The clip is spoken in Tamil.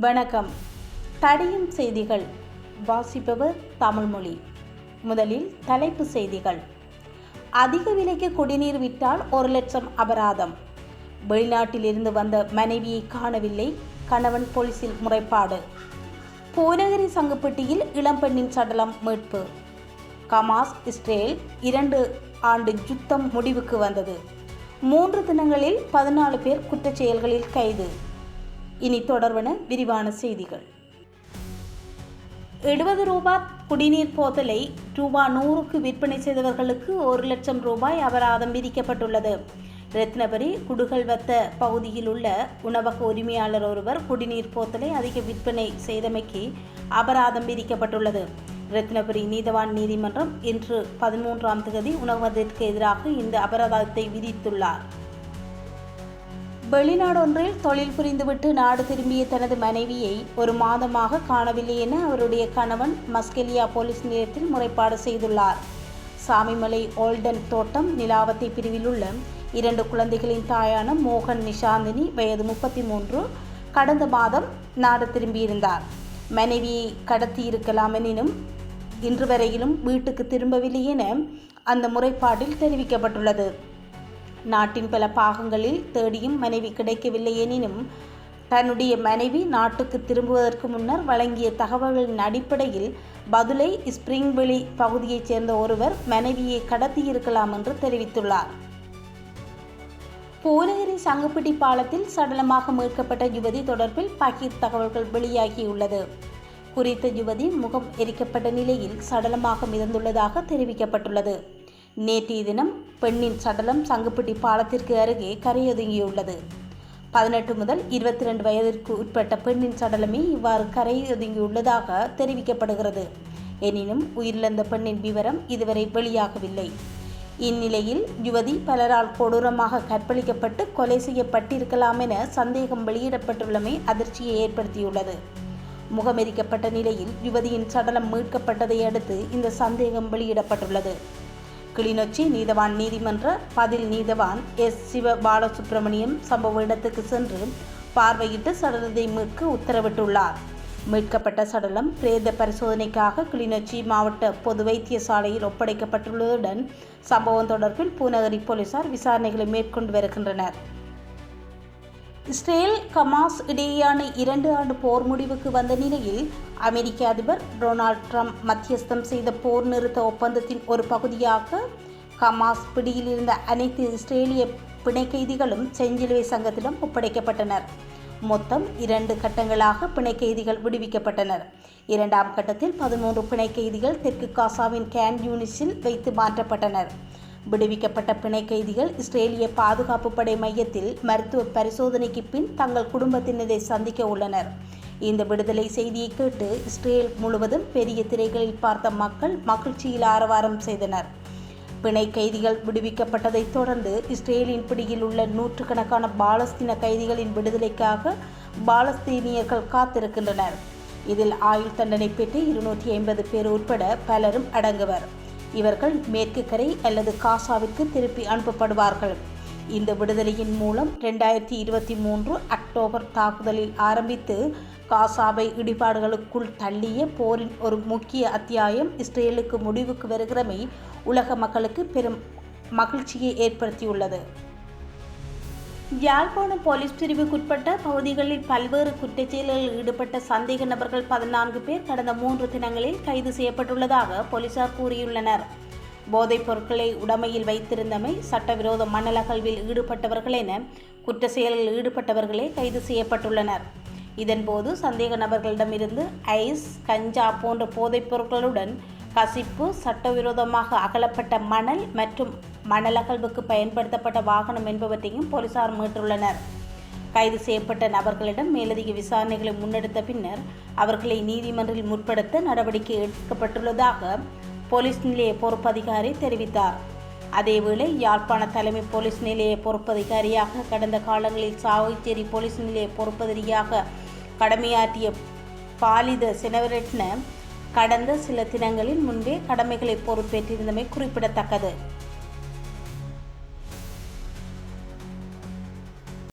வணக்கம். தடியும் செய்திகள். வாசிப்பவர் தமிழ்மொழி. முதலில் தலைப்பு செய்திகள். அதிக விலைக்கு குடிநீர் விட்டால் ஒரு லட்சம் அபராதம். வெளிநாட்டிலிருந்து வந்த மனைவியை காணவில்லை. கணவன் போலீசில் முறைப்பாடு. பூநகரி சங்குப்பட்டியில் இளம்பெண்ணின் சடலம் மீட்பு. கமாஸ் இஸ்ரேல் இரண்டு ஆண்டு யுத்தம் முடிவுக்கு வந்தது. மூன்று தினங்களில் பதினாலு பேர் குற்றச்செயல்களில் கைது. இனி தொடர்வன விரிவான செய்திகள். எழுபது ரூபாய் குடிநீர் போத்தலை ரூபா நூறுக்கு விற்பனை செய்தவர்களுக்கு ஒரு லட்சம் ரூபாய் அபராதம் விதிக்கப்பட்டுள்ளது. ரத்னபுரி குடுகல்வத்த பகுதியில் உள்ள உணவக உரிமையாளர் ஒருவர் குடிநீர் போத்தலை அதிக விற்பனை செய்தமைக்கு அபராதம் விதிக்கப்பட்டுள்ளது. ரத்னபுரி நீதவான் நீதிமன்றம் இன்று பதிமூன்றாம் தேதி உணவகத்திற்கு எதிராக இந்த அபராதத்தை விதித்துள்ளார். வெளிநாடொன்றில் தொழில் புரிந்துவிட்டு நாடு திரும்பிய தனது மனைவியை ஒரு மாதமாக காணவில்லை என அவருடைய கணவன் மஸ்கெலியா போலீஸ் நிலையத்தில் முறைப்பாடு செய்துள்ளார். சாமிமலை ஓல்டன் தோட்டம் நிலாவத்தை பிரிவில் உள்ள இரண்டு குழந்தைகளின் தாயான மோகன் நிஷாந்தினி வயது முப்பத்தி மூன்று கடந்த மாதம் நாடு திரும்பியிருந்தார். மனைவியை கடத்தியிருக்கலாம் எனினும் இன்று வரையிலும் வீட்டுக்கு திரும்பவில்லை என அந்த முறைப்பாட்டில் தெரிவிக்கப்பட்டுள்ளது. நாட்டின் பல பாகங்களில் தேடியும் மனைவி கிடைக்கவில்லை எனினும் தன்னுடைய மனைவி நாட்டுக்கு திரும்புவதற்கு முன்னர் வழங்கிய தகவல்களின் அடிப்படையில் பதுலை ஸ்பிரிங்வெளி பகுதியைச் சேர்ந்த ஒருவர் மனைவியை கடத்தியிருக்கலாம் என்று தெரிவித்துள்ளார். பூனகிரி சங்குப்பிட்டி பாலத்தில் சடலமாக மீட்கப்பட்ட யுவதி தொடர்பில் பகீர் தகவல்கள் வெளியாகியுள்ளது. குறித்த யுவதி முகம் எரிக்கப்பட்ட நிலையில் சடலமாக மிதந்துள்ளதாக தெரிவிக்கப்பட்டுள்ளது. நேற்றைய தினம் பெண்ணின் சடலம் சங்குப்பிட்டி பாலத்திற்கு அருகே கரையொதுங்கியுள்ளது. பதினெட்டு முதல் இருபத்தி ரெண்டு வயதிற்கு உட்பட்ட பெண்ணின் சடலமே இவ்வாறு கரையொதுங்கியுள்ளதாக தெரிவிக்கப்படுகிறது. எனினும் உயிரிழந்த பெண்ணின் விவரம் இதுவரை வெளியாகவில்லை. இந்நிலையில் யுவதி பலரால் கொடூரமாக கற்பழிக்கப்பட்டு கொலை செய்யப்பட்டிருக்கலாம் என சந்தேகம் வெளியிடப்பட்டுள்ளமை அதிர்ச்சியை ஏற்படுத்தியுள்ளது. முகமெரிக்கப்பட்ட நிலையில் யுவதியின் சடலம் மீட்கப்பட்டதை அடுத்து இந்த சந்தேகம் வெளியிடப்பட்டுள்ளது. கிளிநொச்சி நீதவான் நீதிமன்ற பதில் நீதவான் எஸ். சிவ பாலசுப்பிரமணியம் சம்பவ இடத்துக்கு சென்று பார்வையிட்டு சடலத்தை மீட்க உத்தரவிட்டுள்ளார். மீட்கப்பட்ட சடலம் பிரேத பரிசோதனைக்காக கிளிநொச்சி மாவட்ட பொது வைத்தியசாலையில் ஒப்படைக்கப்பட்டுள்ளதுடன் சம்பவம் தொடர்பில் பூநகரி போலீசார் விசாரணைகளை மேற்கொண்டு வருகின்றனர். இஸ்ரேல் கமாஸ் இடையேயான இரண்டு ஆண்டு போர் முடிவுக்கு வந்த நிலையில் அமெரிக்க அதிபர் டொனால்ட் ட்ரம்ப் மத்தியஸ்தம் செய்த போர் நிறுத்த ஒப்பந்தத்தின் ஒரு பகுதியாக கமாஸ் பிடியில் இருந்த அனைத்து இஸ்ரேலிய பிணை கைதிகளும் செஞ்சிலுவை சங்கத்திடம் ஒப்படைக்கப்பட்டனர். மொத்தம் இரண்டு கட்டங்களாக பிணை கைதிகள் விடுவிக்கப்பட்டனர். இரண்டாம் கட்டத்தில் பதிமூன்று பிணை கைதிகள் தெற்கு காசாவின் கேன் யூனிஸில் வைத்து மாற்றப்பட்டனர். விடுவிக்கப்பட்ட பிணை கைதிகள் இஸ்ரேலிய பாதுகாப்பு படை மையத்தில் மருத்துவ பரிசோதனைக்கு பின் தங்கள் குடும்பத்தினரை சந்திக்க உள்ளனர். இந்த விடுதலை செய்தியை கேட்டு இஸ்ரேல் முழுவதும் பெரிய திரைகளில் பார்த்த மக்கள் மகிழ்ச்சியில் ஆரவாரம் செய்தனர். பிணை கைதிகள் விடுவிக்கப்பட்டதைத் தொடர்ந்து இஸ்ரேலின் பிடியில் உள்ள நூற்றுக்கணக்கான பாலஸ்தீன கைதிகளின் விடுதலைக்காக பாலஸ்தீனியர்கள் காத்திருக்கின்றனர். இதில் ஆயுள் தண்டனை பெற்று இருநூற்றி ஐம்பது பேர் உட்பட பலரும் அடங்குவர். இவர்கள் மேற்கு கரை அல்லது காசாவிற்கு திருப்பி அனுப்பப்படுவார்கள். இந்த விடுதலையின் மூலம் ரெண்டாயிரத்தி இருபத்தி மூன்று அக்டோபர் தாக்குதலில் ஆரம்பித்து காசாவை இடிபாடுகளுக்குள் தள்ளிய போரின் ஒரு முக்கிய அத்தியாயம் இஸ்ரேலுக்கு முடிவுக்கு வருகிறமை உலக மக்களுக்கு பெரும் மகிழ்ச்சியை ஏற்படுத்தியுள்ளது. யாழ்ப்பாணம் போலீஸ் பிரிவுக்குட்பட்ட பகுதிகளில் பல்வேறு குற்றச் செயல்களில் ஈடுபட்ட சந்தேக நபர்கள் பதினான்கு பேர் கடந்த மூன்று தினங்களில் கைது செய்யப்பட்டுள்ளதாக போலீசார் கூறியுள்ளனர். போதைப் பொருட்களை உடமையில் வைத்திருந்தமை சட்டவிரோத மணல் அகழ்வில் ஈடுபட்டவர்கள் என குற்ற செயலில் ஈடுபட்டவர்களே கைது செய்யப்பட்டுள்ளனர். இதன்போது சந்தேக நபர்களிடமிருந்து ஐஸ் கஞ்சா போன்ற போதைப் பொருட்களுடன் கசிப்பு சட்டவிரோதமாக அகலப்பட்ட மணல் மற்றும் மணல் அகழ்வுக்கு பயன்படுத்தப்பட்ட வாகனம் என்பவற்றையும் போலீசார் மீட்டுள்ளனர். கைது செய்யப்பட்ட நபர்களிடம் மேலதிக விசாரணைகளை முன்னெடுத்த பின்னர் அவர்களை நீதிமன்றில் முற்படுத்த நடவடிக்கை எடுக்கப்பட்டுள்ளதாக போலீஸ் நிலைய பொறுப்பதிகாரி தெரிவித்தார். அதேவேளை யாழ்ப்பாண தலைமை போலீஸ் நிலைய பொறுப்பதிகாரியாக கடந்த காலங்களில் சாவகச்சேரி போலீஸ் நிலைய பொறுப்பதிகாரியாக கடமையாற்றிய பாலித செனவரட்ன கடந்த சில தினங்களில் முன்பே கடமைகளை பொறுப்பேற்றிருந்தமை குறிப்பிடத்தக்கது.